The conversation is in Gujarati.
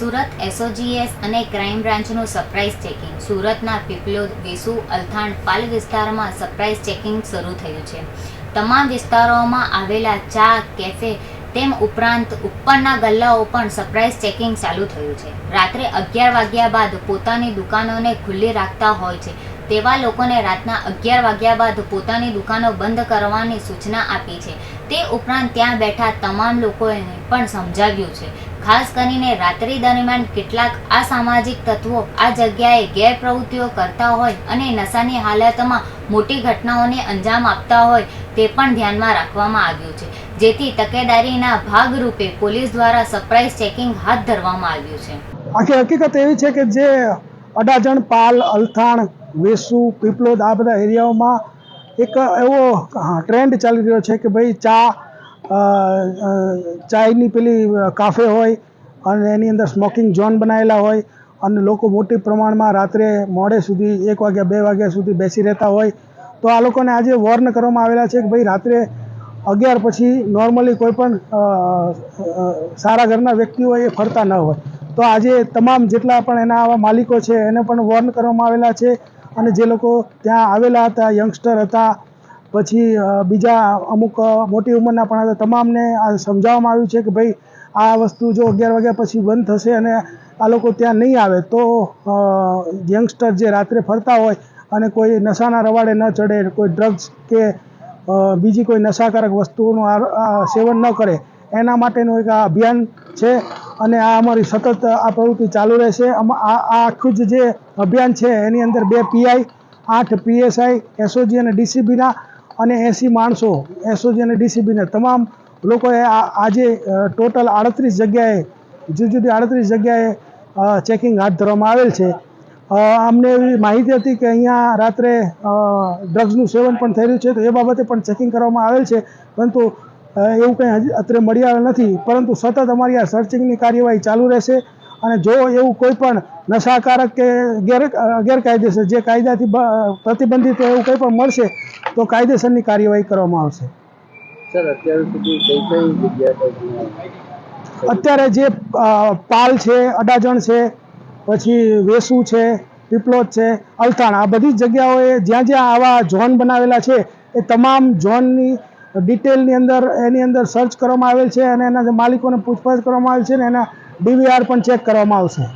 સુરત એસઓજીએસ અને ક્રાઇમ બ્રાન્ચનું સરપ્રાઇઝ ચેકિંગ સુરતના પીપલોદ વેસુ અલથાણ પાલ વિસ્તારમાં સરપ્રાઇઝ ચેકિંગ શરૂ થયું છે. તમામ વિસ્તારોમાં આવેલા ચા કેફે તેમ ઉપરાંત ઉપરના ગલ્લાઓ પણ સરપ્રાઇઝ ચેકિંગ ચાલુ થયું છે. રાત્રે અગિયાર વાગ્યા બાદ પોતાની દુકાનોને ખુલ્લી રાખતા હોય છે. તેવા લોકોને રાતના અગિયાર વાગ્યા બાદ પોતાની દુકાનો બંધ કરવાની સૂચના આપી છે. તે ઉપરાંત ત્યાં બેઠા તમામ લોકોએ પણ સમજાવ્યું છે. ખાસ કરીને રાત્રિ દરમિયાન કેટલાક અસામાજિક તત્વો આ જગ્યાએ ગેરપ્રવૃત્તિઓ કરતા હોય અને નશાની હાલતમાં મોટી ઘટનાઓને અંજામ આપતા હોય તે પણ ધ્યાનમાં રાખવામાં આવ્યું છે. જેથી તકેદારીના ભાગરૂપે પોલીસ દ્વારા સરપ્રાઇઝ ચેકિંગ હાથ ધરવામાં આવ્યું છે. આખી હકીકત એવી છે કે જે અડાજણ, પાલ, અલથાણ, વેસુ, પીપલોદ આ બધા એરિયાઓમાં એક એવો ટ્રેન્ડ ચાલી રહ્યો છે કે ભાઈ ચા ચાયની પેલી કાફે હોય અને એની અંદર સ્મોકિંગ ઝોન બનાવેલા હોય અને લોકો મોટી પ્રમાણમાં રાત્રે મોડે સુધી એક વાગ્યા, બે વાગ્યા સુધી બેસી રહેતા હોય. તો આ લોકોને આજે વોર્ન કરવામાં આવેલા છે કે ભાઈ, રાત્રે અગિયાર પછી નોર્મલી કોઈ પણ સારા ઘરના વ્યક્તિઓ એ ફરતા ન હોય. તો આજે તમામ જેટલા પણ એના આવા માલિકો છે એને પણ વોર્ન કરવામાં આવેલા છે અને જે લોકો ત્યાં આવેલા હતા યંગસ્ટર હતા પછી બીજા અમુક મોટી ઉંમરના પણ તમામને આ સમજાવવામાં આવ્યું છે કે ભાઈ, આ વસ્તુ જો અગિયાર વાગ્યા પછી બંધ થશે અને આ લોકો ત્યાં નહીં આવે, તો યંગસ્ટર જે રાત્રે ફરતા હોય અને કોઈ નશાના રવાડે ન ચડે, કોઈ ડ્રગ્સ કે બીજી કોઈ નશાકારક વસ્તુઓનું સેવન ન કરે, એના માટેનું એક આ અભિયાન છે અને આ અમારી સતત આ પ્રવૃત્તિ ચાલુ રહેશે. આ આખું જ જે અભિયાન છે, એની અંદર બે પીઆઈ આઠ પીએસઆઈ એસઓજી અને ડીસીબીના અને એંસી માણસો એસઓજી અને ડીસીબીને તમામ લોકોએ આજે ટોટલ આડત્રીસ જગ્યાએ, જુદી જુદી આડત્રીસ જગ્યાએ ચેકિંગ હાથ ધરવામાં આવેલ છે. અમને એવી માહિતી હતી કે અહીંયા રાત્રે ડ્રગ્સનું સેવન પણ થઈ રહ્યું છે, તો એ બાબતે પણ ચેકિંગ કરવામાં આવેલ છે. પરંતુ એવું કંઈ હજી અત્યારે મળી આવેલ નથી. પરંતુ સતત અમારી આ સર્ચિંગની કાર્યવાહી ચાલુ રહેશે. અને જો એવું કોઈ પણ નશાકારક કે ગેર ગેરકાયદેસર જે કાયદાથી પ્રતિબંધિત એવું કંઈ પણ મળશે તો કાયદેસરની કાર્યવાહી કરવામાં આવશે. સર અત્યાર સુધી કઈ કઈ જગ્યા અત્યારે જે પાલ છે અડાજણ છે પછી વેસુ છે પીપલોદ છે અલથાણ આ બધી જ જગ્યાઓએ જ્યાં જ્યાં આવા ઝોન બનાવેલા છે એ તમામ ઝોનની ડિટેલની અંદર, એની અંદર સર્ચ કરવામાં આવેલ છે અને એના માલિકોને પૂછપરછ કરવામાં આવેલ છે ને એના ડીવીઆર પણ ચેક કરવામાં આવશે.